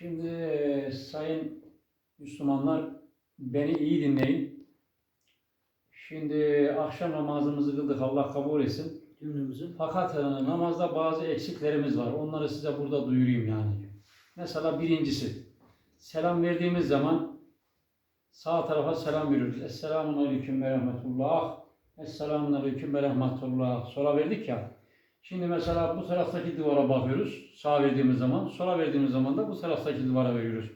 Şimdi sayın Müslümanlar beni iyi dinleyin. Şimdi akşam namazımızı kıldık Allah kabul etsin. Cümlemizi. Fakat e, namazda bazı eksiklerimiz var. Onları size burada duyurayım yani. Mesela birincisi selam verdiğimiz zaman sağ tarafa selam veriyoruz. Esselamun aleyküm ve rahmetullah. Esselamun aleyküm ve rahmetullah. Sola verdik ya. Şimdi mesela bu taraftaki duvara bakıyoruz. Sağ verdiğimiz zaman. Sola verdiğimiz zaman da bu taraftaki duvara veriyoruz.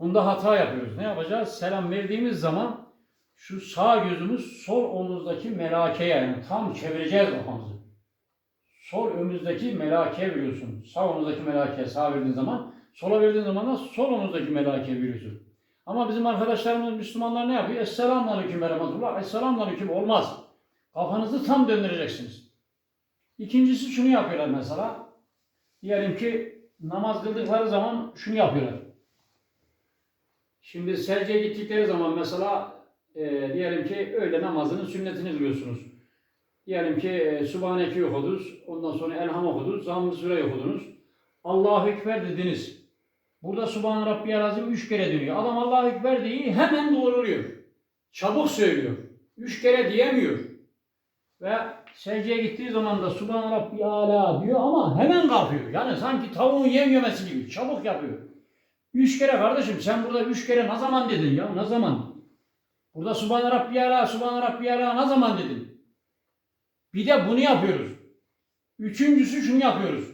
Bunda hata yapıyoruz. Ne yapacağız? Selam verdiğimiz zaman şu sağ gözümüz sol omuzdaki melakeye yani tam çevireceğiz kafamızı. Sol önümüzdeki melakeye veriyorsun. Sağ omuzdaki melakeye sağ verdiğin zaman, sola verdiğin zaman da sol omuzdaki melakeye veriyorsun. Ama bizim arkadaşlarımız Müslümanlar ne yapıyor? Esselamu aleyküm ve rahmetullah. Esselamu aleyküm olmaz. Kafanızı tam döndüreceksiniz. İkincisi şunu yapıyorlar mesela. Diyelim ki namaz kıldıkları zaman şunu yapıyorlar. Şimdi secdeye gittikleri zaman mesela e, diyelim ki öğle namazının sünnetini kılıyorsunuz. Diyelim ki e, Subhaneke okudunuz, ondan sonra Elham okudunuz, Zamm-ı Süre okudunuz. Allahu Ekber dediniz. Burada Subhan Rabbiyal Azim üç kere dönüyor. Adam Allahu Ekber değil hemen doğruluyor. Çabuk söylüyor. Üç kere diyemiyor. Ve secdeye gittiği zaman da Subhan Rabbiyal Ala diyor ama hemen kalkıyor. Yani sanki tavuğun yem yemesi gibi çabuk yapıyor. Üç kere kardeşim sen burada üç kere ne zaman dedin ya ne zaman? Burada Subhan Rabbiyal Ala, Subhan Rabbiyal Ala ne zaman dedin? Bir de bunu yapıyoruz. Üçüncüsü şunu yapıyoruz.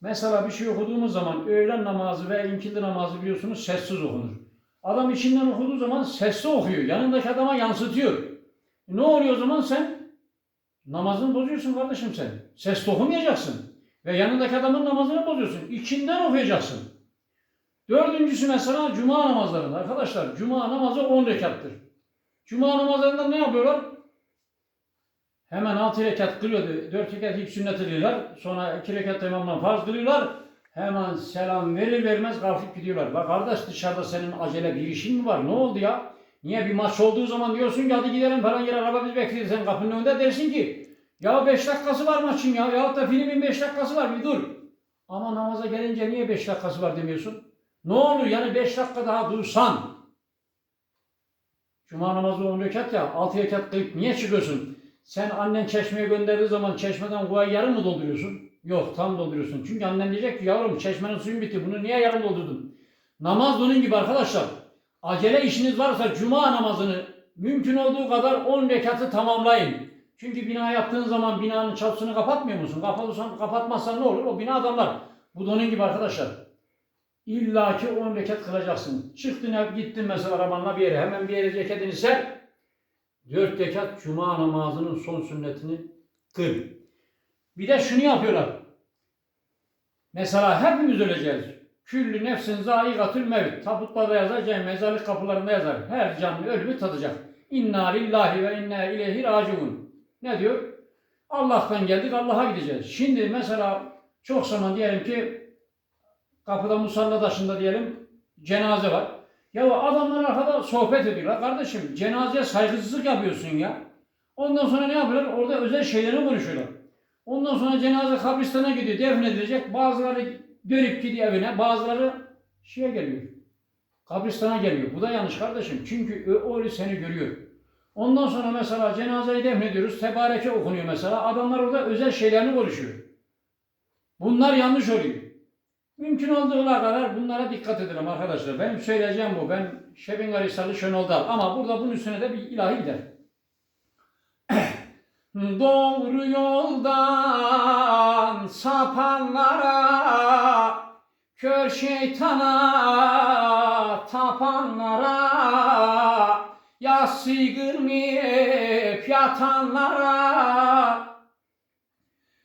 Mesela bir şey okuduğumuz zaman öğlen namazı ve inkindi namazı biliyorsunuz sessiz okunur. Adam içinden okuduğu zaman sesli okuyor. Yanındaki adama yansıtıyor. Ne oluyor o zaman sen? Namazını bozuyorsun kardeşim sen. Sesli okumayacaksın. Ve yanındaki adamın namazını bozuyorsun. İçinden okuyacaksın. Dördüncüsü mesela cuma namazlarında. Arkadaşlar cuma namazı 10 rekattır. Cuma namazlarında ne yapıyorlar? Hemen 6 rekat kılıyordu. 4 rekat ilk sünnet ediyorlar. Sonra 2 rekat imamdan farz kılıyorlar. Hemen selam verir vermez kalkıp gidiyorlar. Bak kardeş dışarıda senin acele bir işin mi var? Ne oldu ya? Niye bir maç olduğu zaman diyorsun ki hadi gidelim falan yer araba biz bekliyor. Sen kapının önünde dersin ki ya 5 dakikası var maçın ya. Yahut da filmin 5 dakikası var bir dur. Ama namaza gelince niye 5 dakikası var demiyorsun? Ne olur yani 5 dakika daha dursan. Cuma namazı 10 rekat ya 6 rekat kılıp niye çıkıyorsun? Sen annen çeşmeye gönderdiği zaman çeşmeden kuvayı yarım mı dolduruyorsun? Yok tam dolduruyorsun. Çünkü annen diyecek ki yavrum çeşmenin suyu bitti bunu niye yarım doldurdun? Namaz bunun gibi arkadaşlar. Acele işiniz varsa cuma namazını mümkün olduğu kadar 10 rekatı tamamlayın. Çünkü bina yaptığın zaman binanın çatısını kapatmıyor musun? Kapatırsan, kapatmazsan ne olur? O bina adamlar. Bu da onun gibi arkadaşlar. İlla ki 10 rekat kılacaksın. Çıktın hep gittin mesela arabanla bir yere. Hemen bir yere ceketini ser. Dört rekat cuma namazının son sünnetini kıl. Bir de şunu yapıyorlar. Mesela hepimiz öleceğiz. Küllü nefsin zâikatül mevt. Tabutlarda yazar, cem mezarlık kapılarında yazar. Her canlı ölümü tadacak. İnna lillahi ve inna ileyhi raciun. Ne diyor? Allah'tan geldik, Allah'a gideceğiz. Şimdi mesela çok zaman diyelim ki kapıda musalla taşında diyelim cenaze var. Ya adamlar arkada sohbet ediyorlar. Kardeşim cenazeye saygısızlık yapıyorsun ya. Ondan sonra ne yapıyorlar? Orada özel şeylerini konuşuyorlar. Ondan sonra cenaze kabristana gidiyor, defnedilecek. Bazıları dönüp gidiyor evine, bazıları şeye geliyor. Kabristana geliyor. Bu da yanlış kardeşim. Çünkü o öyle seni görüyor. Ondan sonra mesela cenazeyi defnediyoruz. Tebareke okunuyor mesela. Adamlar orada özel şeylerini konuşuyor. Bunlar yanlış oluyor. Mümkün olduğu kadar bunlara dikkat edelim arkadaşlar. Benim söyleyeceğim bu. Ben Şebin Garisalı Şenol Dal. Ama burada bunun üstüne de bir ilahi gider. Doğru yoldan sapanlara, kör şeytana tapanlara, yas kırmayıp yatanlara,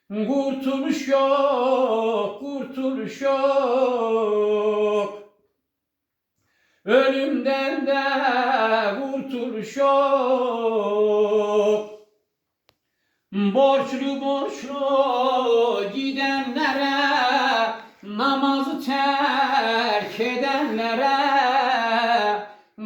kurtuluş yok, kurtuluş yok. Ölümden de kurtuluş yok. Borçlu borçlu gidenlere, namazı terk edenlere,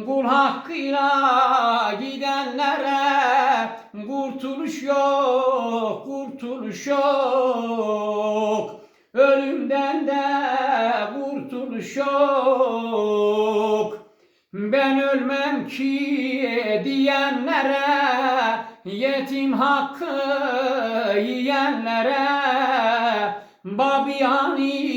kul hakkıyla gidenlere, kurtuluş yok, kurtuluş yok. Ölümden de kurtuluş yok. Ben ölmem ki diyenlere, yetim hakkı yiyenlere, Babiyani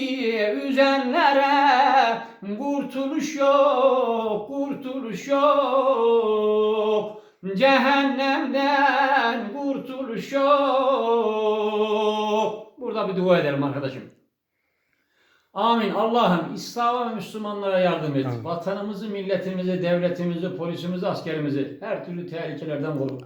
üzenlere, kurtuluş yok, kurtuluş yok. Cehennemden kurtuluş yok. Burada bir dua edelim arkadaşım. Amin. Allah'ım İslam'a ve Müslümanlara yardım et. Amin. Vatanımızı, milletimizi, devletimizi, polisimizi, askerimizi her türlü tehlikelerden koru.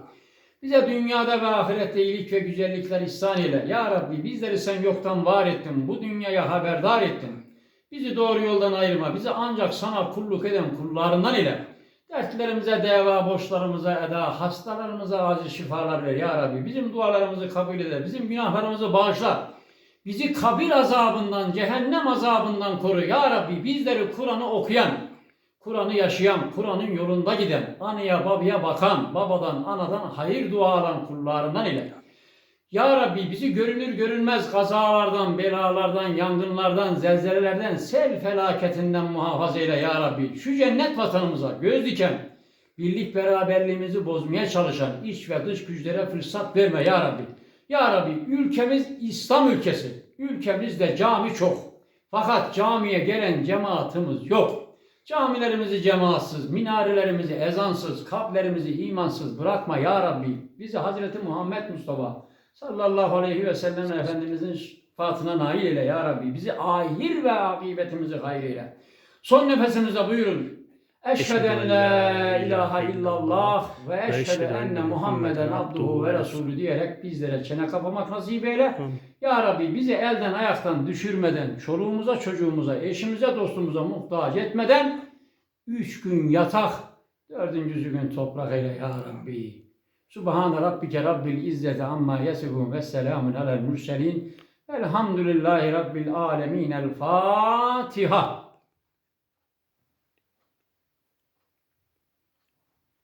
Bize dünyada ve ahirette iyilik ve güzellikler ihsan eyle. Ya Rabbi bizleri sen yoktan var ettin. Bu dünyaya haberdar ettin. Bizi doğru yoldan ayırma. Bizi ancak sana kulluk eden kullarından ile. Dertlerimize deva, borçlarımıza eda, hastalarımıza acil şifalar ver ya Rabbi. Bizim dualarımızı kabul eder. Bizim günahlarımızı bağışla. Bizi kabir azabından, cehennem azabından koru ya Rabbi. Bizleri Kur'an'ı okuyan, Kur'an'ı yaşayan, Kur'an'ın yolunda giden, anıya babaya bakan, babadan anadan hayır dua alan kullarından ile. Ya Rabbi bizi görünür görünmez kazalardan, belalardan, yangınlardan, zelzelelerden, sel felaketinden muhafaza eyle ya Rabbi. Şu cennet vatanımıza göz diken, birlik beraberliğimizi bozmaya çalışan iç ve dış güçlere fırsat verme ya Rabbi. Ya Rabbi ülkemiz İslam ülkesi. Ülkemizde cami çok. Fakat camiye gelen cemaatimiz yok. Camilerimizi cemaatsız, minarelerimizi ezansız, kalplerimizi imansız bırakma ya Rabbi. Bizi Hazreti Muhammed Mustafa sallallahu aleyhi ve sellem Efendimizin şefaatine nail eyle ya Rabbi. Bizi ahir ve akıbetimizi hayır eyle. Son nefesimizde buyurun. Eşhedü en la ilahe illallah ve eşhedü enne Muhammeden abduhu ve resulü diyerek bizlere çene kapamak nasip eyle. Ya Rabbi bizi elden ayaktan düşürmeden, çoluğumuza çocuğumuza, eşimize dostumuza muhtaç etmeden üç gün yatak, dördüncüsü gün toprak eyle ya Rabbi. Subhane Rabbike Rabbil İzzeti amma yasifun ve selamun alel murselin. Elhamdülillahi Rabbil alemin. El Fatiha.